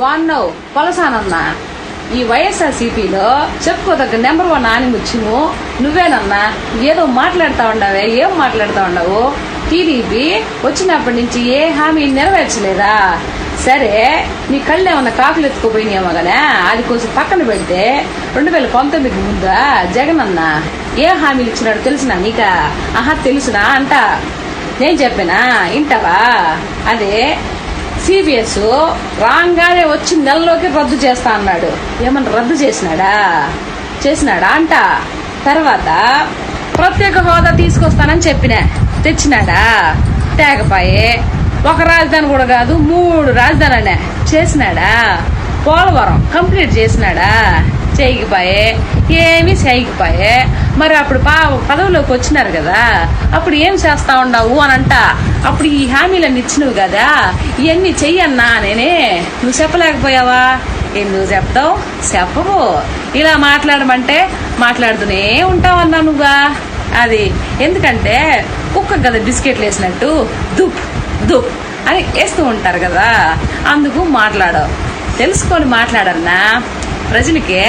వాన్నో కొలసానన్న ఈ వైఎస్ఆర్సీపీలో చెప్పుకోదగ్గ నెంబర్ వన్ ఆనిముత్యము నువ్వేనన్నా. ఏదో మాట్లాడుతా ఉండవే ఏం మాట్లాడుతా ఉండవు? టీడీపీ వచ్చినప్పటి నుంచి ఏ హామీ నెరవేర్చలేదా? సరే నీ కళ్ళు ఏమన్నా కాకులు ఎత్తుకుపోయినాయేమో కదా అది కొంచెం పక్కన పెడితే రెండు వేల పంతొమ్మిది ముందా జగన్ అన్న ఏ హామీలు ఇచ్చినాడు తెలుసునా నీకా? ఆహా తెలుసునా అంట. నేను చెప్పానా? ఇంటవా అదే సిబిఎస్ రాగానే వచ్చి నెలలోకి రద్దు చేస్తా అన్నాడు. ఏమన్నా రద్దు చేసినాడా? చేసినాడా అంట. తర్వాత ప్రత్యేక హోదా తీసుకొస్తానని చెప్పిన. తెచ్చినాడా? తేగపాయే. ఒక రాజధాని కూడా కాదు మూడు రాజధానులనే. చేసినాడా? పోలవరం కంప్లీట్ చేసినాడా? చేయకపోయే ఏమీ చేయకపోయే. మరి అప్పుడు పా పదవిలోకి వచ్చినారు కదా అప్పుడు ఏం చేస్తా ఉన్నావు అని అంట అప్పుడు ఈ హామీలన్నీ ఇచ్చినవు కదా ఇవన్నీ చెయ్యన్నా నేనే. నువ్వు చెప్పలేకపోయావా? ఎందుకు చెప్తావు? చెప్పవు. ఇలా మాట్లాడమంటే మాట్లాడుతూనే ఉంటావన్నా నువ్వా? అది ఎందుకంటే కుక్క కదా బిస్కెట్లు వేసినట్టు దుప్ దుప్ అని వేస్తూ ఉంటారు కదా అందుకు మాట్లాడవు. తెలుసుకొని మాట్లాడన్నా ప్రజలకి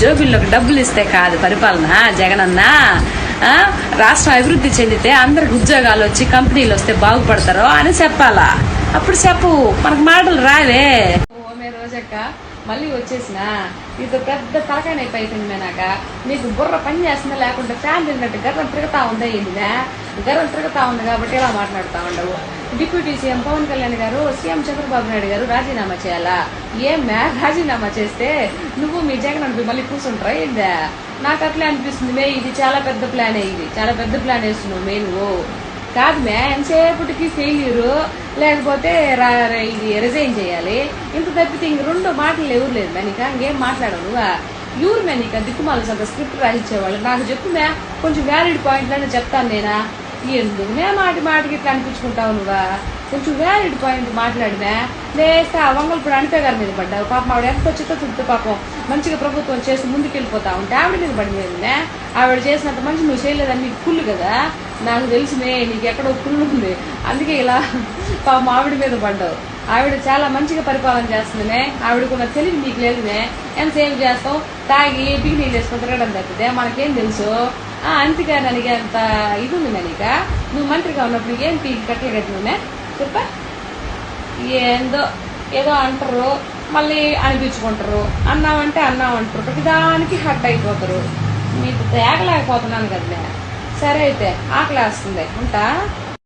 జోబిల్లోకి డబ్బులు ఇస్తే కాదు పరిపాలన జగనన్న ఆ, రాష్ట్రం అభివృద్ధి చెందితే అందరికి ఉద్యోగాలు వచ్చి కంపెనీలు వస్తే బాగుపడతారో అని చెప్పాలా అప్పుడు చెప్పు మనకు మాటలు రావే ఓమే రోజక్క మళ్ళీ వచ్చేసిన. ఇది పెద్ద తలకాయ నొప్పి అయిపోయింది మేనాక నీకు బుర్ర పని చేస్తుందా లేకుంటే ఫ్యాన్ తిన్నట్టు గర్వం తిరుగుతా ఉందా ఏంటిదా? గర్వం తిరుగుతా ఉంది కాబట్టి ఇలా మాట్లాడుతూ ఉండవు? డిప్యూటీ సీఎం పవన్ కళ్యాణ్ గారు సీఎం చంద్రబాబు నాయుడు గారు రాజీనామా చేయాలా? ఏం రాజీనామా చేస్తే నువ్వు మీ జగన్ అనిపి మళ్ళీ కూర్చుంటారా ఏందా? నాకు అట్లా అనిపిస్తుంది మే ఇది చాలా పెద్ద ప్లానే ఇది. చాలా పెద్ద ప్లాన్ వేస్తున్నావు మే నువ్వు. కాదు మే ఎంతసేపటికి ఫెయిల్యూర్ లేకపోతే రా- ఇది రిజైన్ చేయాలి. ఇంత తప్పితే ఇంక రెండు మాటలు ఎవరు లేదు మేనిక ఇంకేం మాట్లాడవు నువ్వా? ఎవరు మేనిక దిక్కుమాల సొంత స్క్రిప్ట్ రాసిచ్చేవాళ్ళు? నాకు చెప్పు మే కొంచెం వ్యాలిడ్ పాయింట్లను చెప్తాను నేనా? ఎందుకునే మాటి మాటికి ఇట్లా అనిపించుకుంటావు నువ్వా? కొంచెం వ్యాలిడ్ పాయింట్ మాట్లాడినా? లేస్తే ఆ వంగల్పూడి అనిపే గారి మీద పడ్డావు. పాపం ఆవిడ ఎంత చిత్త చుట్టూ పాపం మంచిగా ప్రభుత్వం చేసి ముందుకెళ్ళిపోతా ఉంటే ఆవిడ మీద పడిపోయిందినే ఆవిడ చేసినంత మంచి నువ్వు చేయలేదని నీకు కుళ్ళు కదా? నాకు తెలిసినే నీకు ఎక్కడో కుళ్ళు ఉంది. అందుకే ఇలా పాపం ఆవిడ మీద పడ్డావు. ఆవిడ చాలా మంచిగా పరిపాలన చేస్తుందినే. ఆవిడకున్న తెలివి నీకు లేదునే. ఎంత సేవ్ చేస్తావు? తాగి బిగినీళ్ళు వేసుకొని తిరగడం తప్పితే మనకేం తెలుసు? ఆ అంతిగా ನನಗೆ అంత ఇది ఉంది మనీక నువ్వు మంత్రిగా ఉన్నప్పుడు ఏం పీకి కట్టలు కట్టినే చెప్ప ఏందో ఏదో అంటారు మళ్ళీ అనిపించుకుంటారు అన్నామంటే అన్నామంటారు ప్రతిదానికి హట్ అయిపోతారు మీకు తేగలేకపోతున్నాను కదా సరే అయితే ఆకలి వేస్తుంది ఉంటా